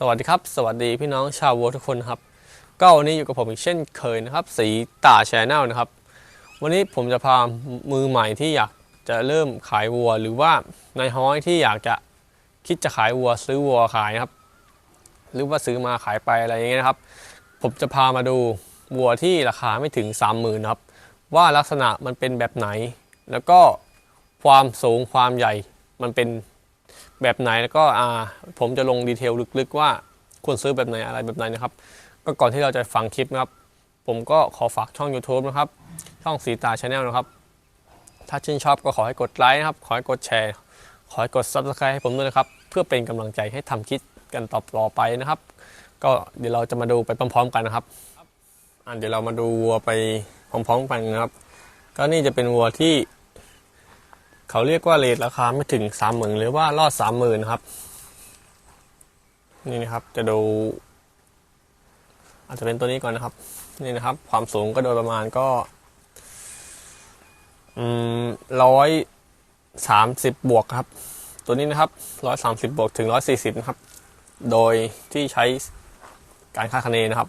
สวัสดีครับ สวัสดีพี่น้องชาววัวทุกคนครับ ก็วันนี้อยู่กับผมอีกเช่นเคยนะครับ สีตาแชนแนลนะครับ วันนี้ผมจะพามือใหม่ที่อยากจะเริ่มขายวัว หรือว่านายฮ้อยที่อยากจะคิดจะขายวัวซื้อวัวขายนะครับ หรือว่าซื้อมาขายไปอะไรอย่างเงี้ยนะครับ ผมจะพามาดูวัวที่ราคาไม่ถึง 30,000นครับ ว่าลักษณะมันเป็นแบบไหน แล้วก็ความสูงความใหญ่มันเป็น แบบไหนแล้วก็อ่าผมจะลงดีเทลลึกๆ ว่าควรซื้อแบบไหนอะไรแบบไหนนะครับ ก็ก่อนที่เราจะฟังคลิปนะครับ ผมก็ขอฝากช่อง YouTube นะครับ ช่องสีตาชาแนลนะครับ ถ้าชื่นชอบก็ขอให้กดไลค์นะครับ ขอให้กดแชร์ ขอให้กด Subscribe ให้ผมด้วยนะครับ เพื่อเป็นกำลังใจให้ทำคลิปกันต่อต่อไปนะครับ ก็เดี๋ยวเราจะมาดูไปพร้อมๆกันนะครับอะเดี๋ยวเรามาดูวัวไปพร้อมๆกันนะครับ ก็นี่จะเป็นวัวที่ เขาเรียกว่าเรทราคาไม่ถึงสามหมื่นหรือว่ารอดสามหมื่นครับ นี่นะครับจะดู อาจจะเป็นตัวนี้ก่อนนะครับ นี่นะครับ ความสูงก็โดยประมาณก็ร้อยสามสิบบวกครับ ตัวนี้นะครับร้อยสามสิบบวกถึงร้อยสี่สิบนะครับ โดยที่ใช้การค่าคะเนนะครับ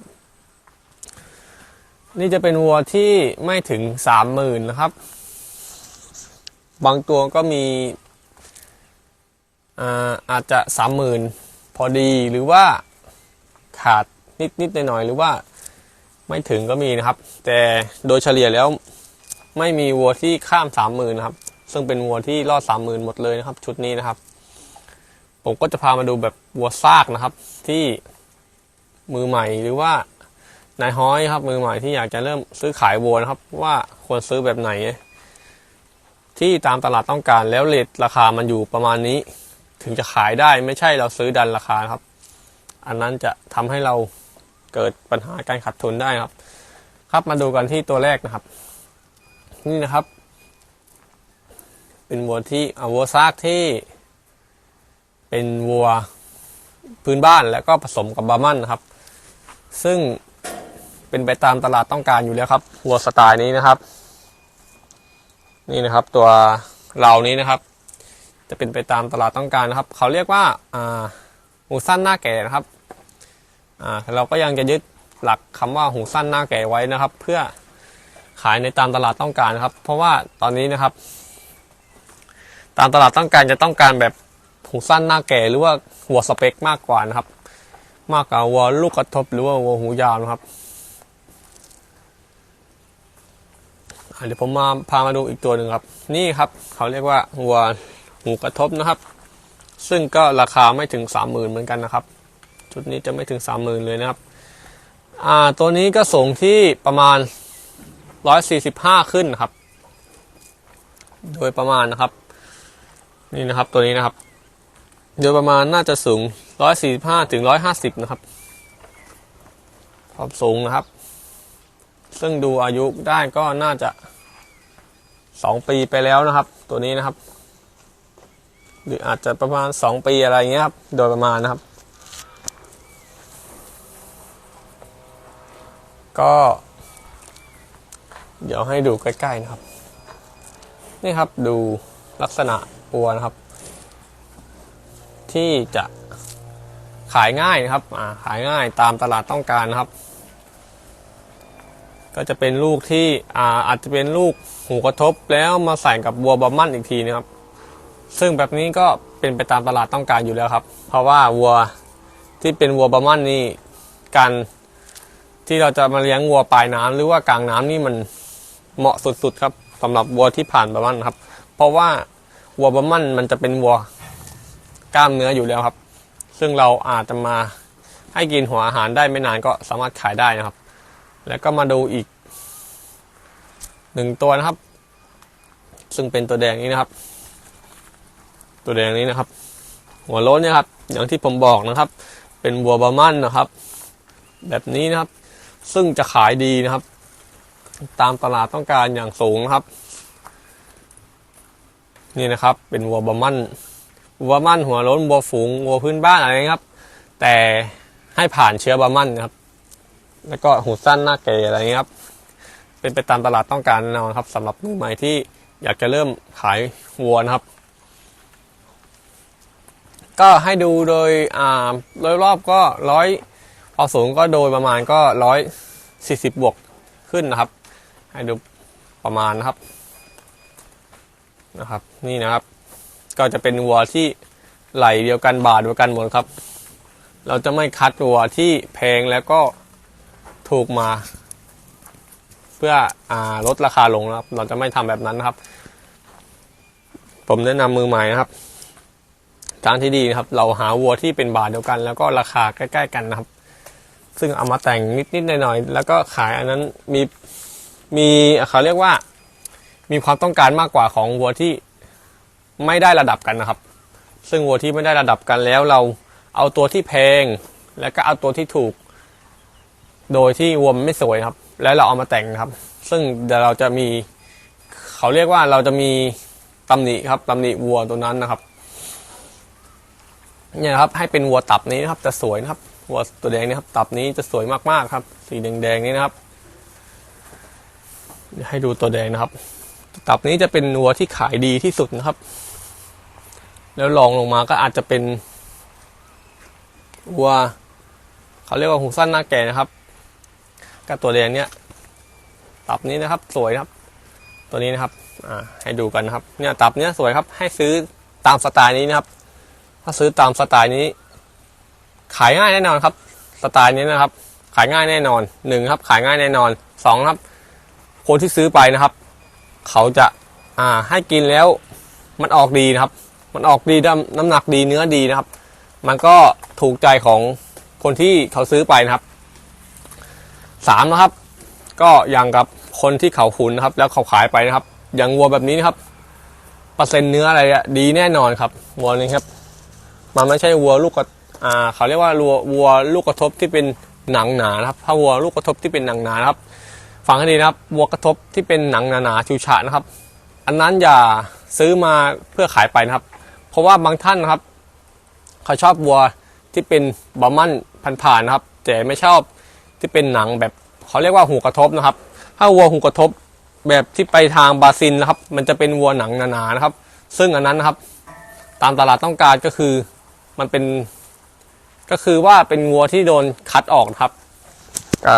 นี่จะเป็นวัวที่ไม่ถึงสามหมื่นนะครับ บางตัวก็มีอาอาจจะสามหมื่นพอดีหรือว่าขาดนิดนิดหน่อยๆหรือว่าไม่ถึงก็มีนะครับ แต่โดยเฉลี่ยแล้วไม่มีวัวที่ข้ามสามหมื่นนะครับ ซึ่งเป็นวัวที่รอดสามหมื่นหมดเลยนะครับ ชุดนี้นะครับ ผมก็จะพามาดูแบบวัวซากนะครับ ที่มือใหม่หรือว่านายฮ้อยครับมือใหม่ที่อยากจะเริ่มซื้อขายวัวนะครับ ว่าควรซื้อแบบไหน ที่ตามตลาดต้องการแล้วเรทราคามันอยู่ประมาณนี้ ถึงจะขายได้ไม่ใช่เราซื้อดันราคาครับ อันนั้นจะทำให้เราเกิดปัญหาการขาดทุนได้ครับ ครับมาดูกันที่ตัวแรกนะครับ นี่นะครับ เป็นวัวที่อาวัวซากที่ เป็นวัวพื้นบ้านแล้วก็ผสมกับบาร์มันนะครับ ซึ่งเป็นไปตามตลาดต้องการอยู่แล้วครับวัวสไตล์นี้นะครับ นี่นะครับตัวเรานี้นะครับ จะเป็นไปตามตลาดต้องการนะครับ เขาเรียกว่าหูสั้นหน้าแก่นะครับเราก็ยังจะยึดหลักคำว่าหูสั้นหน้าแก่ไว้นะครับ เพื่อขายในตามตลาดต้องการนะครับ เพราะว่าตอนนี้นะครับ ตามตลาดต้องการจะต้องการแบบหูสั้นหน้าแก่หรือว่าหัวสเปคมากกว่านะครับ มากกว่าวัวลูกกระทบหรือว่าวัวหูยาวนะครับ อะ เดี๋ยวผมมาพามาดูอีกตัวหนึ่งครับ นี่ครับเขาเรียกว่าวัวหูกระทบนะครับ ซึ่งก็ราคาไม่ถึงสามหมื่นเหมือนกันนะครับ ชุดนี้จะไม่ถึงสามหมื่นเลยนะครับอ่าตัวนี้ก็สูงที่ประมาณร้อยสี่สิบห้าขึ้นครับ โดยประมาณนะครับ นี่นะครับตัวนี้นะครับ โดยประมาณน่าจะสูงร้อยสี่สิบห้าถึงร้อยห้าสิบนะครับความสูงนะครับ ซึ่งดูอายุได้ก็น่าจะสองปีไปแล้วนะครับ ตัวนี้นะครับ หรืออาจจะประมาณสองปีอะไรเงี้ยครับ โดยประมาณนะครับ ก็ เดี๋ยวให้ดูใกล้ๆนะครับ นี่ครับดูลักษณะปัวนะครับ ที่จะขายง่ายนะครับขายง่ายตามตลาดต้องการนะครับ ก็จะเป็นลูกที่อาอาจจะเป็นลูกหูกระทบแล้วมาใส่กับวัวบอมมันอีกทีนะครับ ซึ่งแบบนี้ก็เป็นไปตามตลาดต้องการอยู่แล้วครับ เพราะว่าวัวที่เป็นวัวบอมมันนี่การที่เราจะมาเลี้ยงวัวปลายน้ำหรือว่ากลางน้ำนี่มันเหมาะสุดๆครับสำหรับวัวที่ผ่านบอมมันครับ เพราะว่าวัวบอมมันมันจะเป็นวัวกล้ามเนื้ออยู่แล้วครับ ซึ่งเราอาจจะมาให้กินหัวอาหารได้ไม่นานก็สามารถขายได้นะครับ แล้วก็มาดูอีกหนึ่งตัวนะครับ ซึ่งเป็นตัวแดงนี้นะครับ ตัวแดงนี้นะครับ หัวโล้นเนี่ยครับ อย่างที่ผมบอกนะครับ เป็นวัวบามันนะครับ แบบนี้นะครับ ซึ่งจะขายดีนะครับ ตามตลาดต้องการอย่างสูงนะครับ นี่นะครับ เป็นวัวบามันวัวบามันหัวโล้นวัวฝูงวัวพื้นบ้านอะไรนะครับ แต่ให้ผ่านเชื้อบามันนะครับ แล้วก็หูสั้นหน้าเกยอะไรเงี้ยครับเป็นไปตามตลาดต้องการแน่นอนครับสำหรับมือใหม่ที่อยากจะเริ่มขายวัวนะครับ ก็ให้ดูโดยอ่าโดยรอบก็ร้อยความสูงก็โดยประมาณก็ร้อยสี่สิบบวกขึ้นนะครับ ให้ดูประมาณนะครับนะครับ นี่นะครับ ก็จะเป็นวัวที่ไหลเดียวกันบาทเดียวกันหมดครับ เราจะไม่คัดวัวที่แพงแล้วก็ ถูกมา เพื่ออลดราคาลงนะครับ เราจะไม่ทำแบบนั้นนะครับ ผมแนะนำมือใหม่นะครับทางที่ดีนะครับ เราหาวัวที่เป็นบาทเดียวกัน แล้วก็ราคาใกล้ ๆ กันนะครับ ซึ่งเอามาแต่งนิดๆหน่อยๆแล้วก็ขายอันนั้นมีมีเขาเรียกว่า มีความต้องการมากกว่าของวัวที่ไม่ได้ระดับกันนะครับ ซึ่งวัวที่ไม่ได้ระดับกันแล้วเราเอาตัวที่แพง แล้วก็เอาตัวที่ถูก โดยที่วัวมันไม่สวยครับ แล้วเราเอามาแต่งครับ ซึ่งเดี๋ยวเราจะมี เขาเรียกว่าเราจะมีตำหนิครับตำหนิวัวตัวนั้นนะครับเนี่ยครับให้เป็นวัวตับนี้นะครับจะสวยนะครับวัวตัวแดงนี่ครับ ตับนี้จะสวยมากๆครับ สีแดงๆนี้นะครับ ให้ดูตัวแดงนะครับ ตับนี้จะเป็นวัวที่ขายดีที่สุดนะครับ แล้วรองลงมาก็อาจจะเป็นวัวเขาเรียกว่าหูสั้นหน้าแก่นะครับ กับตัวแดงเนี่ยตับนี้นะครับสวยครับ ตัวนี้นะครับอ่าให้ดูกันนะครับ เนี่ยตับเนี้ยสวยครับ ให้ซื้อตามสไตล์นี้นะครับ ถ้าซื้อตามสไตล์นี้ ขายง่ายแน่นอนครับ สไตล์นี้นะครับ ขายง่ายแน่นอนหนึ่งครับ ขายง่ายแน่นอนสองครับ คนที่ซื้อไปนะครับ เขาจะอ่าให้กินแล้วมันออกดีนะครับ มันออกดีน้ำน้ำหนักดีเนื้อดีนะครับ มันก็ถูกใจของคนที่เขาซื้อไปนะครับ สามนะครับ ก็อย่างกับคนที่เขาขุนนะครับ แล้วเขาขายไปนะครับ อย่างวัวแบบนี้นะครับเปอร์เซ็นต์เนื้ออะไรดีแน่นอนครับวัวนี้ครับ มันไม่ใช่วัวลูกกระอ่าเขาเรียกว่าวัววัวลูกกระทบที่เป็นหนังหนานะครับ ถ้าวัวลูกกระทบที่เป็นหนังหนานะครับฟังให้ดีนะครับวัวกระทบที่เป็นหนังหนาๆชูฉะนะครับ อันนั้นอย่าซื้อมาเพื่อขายไปนะครับ เพราะว่าบางท่านนะครับ เขาชอบวัวที่เป็นบะมั่นพันผ่านๆนะครับ แต่ไม่ชอบ ที่เป็นหนังแบบเขาเรียกว่าหูกระทบนะครับ ถ้าวัวหูกระทบแบบที่ไปทางบราซิลนะครับ มันจะเป็นวัวหนังหนาๆนะครับ ซึ่งอันนั้นนะครับ ตามตลาดต้องการก็คือมันเป็น ก็คือว่าเป็นวัวที่โดนคัดออกนะครับก็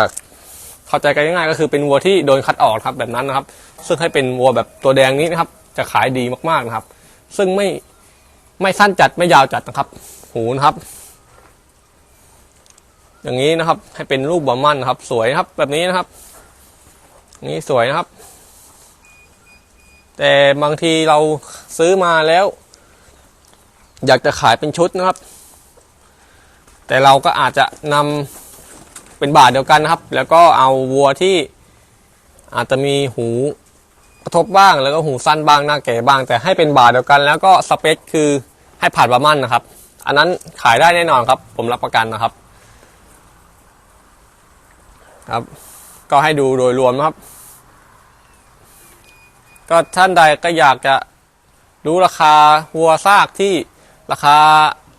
เข้าใจกันง่ายๆก็คือเป็นวัวที่โดนคัดออกครับแบบนั้นนะครับ ซึ่งให้เป็นวัวแบบตัวแดงนี้นะครับ จะขายดีมากๆนะครับ ซึ่งไม่ไม่สั้นจัดไม่ยาวจัดนะครับ หูนะครับ อย่างนี้นะครับ ให้เป็นรูปบอมันนะครับ สวยครับ แบบนี้นะครับ นี่สวยนะครับ แต่บางทีเราซื้อมาแล้ว อยากจะขายเป็นชุดนะครับ แต่เราก็อาจจะนำเป็นบาทเดียวกันนะครับ แล้วก็เอาวัวที่อาจจะมีหูกระทบบ้างแล้วก็หูสั้นบ้างหน้าแก่บ้าง แต่ให้เป็นบาทเดียวกัน แล้วก็สเปคคือให้ผ่านบามันนะครับ อันนั้นขายได้แน่นอนครับ ผมรับประกันนะครับ ครับ ก็ให้ดูโดยรวมนะครับ ก็ท่านใดก็อยากจะรู้ราคาวัวซากที่ราคา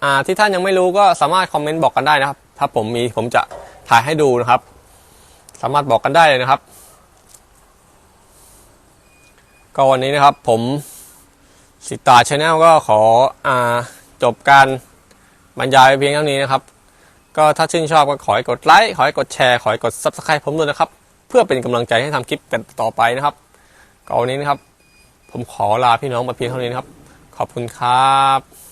อ่าที่ท่านยังไม่รู้ก็สามารถคอมเมนต์บอกกันได้นะครับ ถ้าผมมีผมจะถ่ายให้ดูนะครับ สามารถบอกกันได้เลยนะครับ ก็วันนี้นะครับผมสิตาชาแนลก็ขออ่าจบการบรรยายเพียงเท่านี้นะครับ ก็ถ้าชื่นชอบก็ขอให้กดไลค์ ขอให้กดแชร์ ขอให้กด subscribe ผมด้วยนะครับ เพื่อเป็นกำลังใจให้ทำคลิปกันต่อไปนะครับก็วันนี้นะครับ ผมขอลาพี่น้องมาเพียงเท่านี้นะครับ ขอบคุณครับ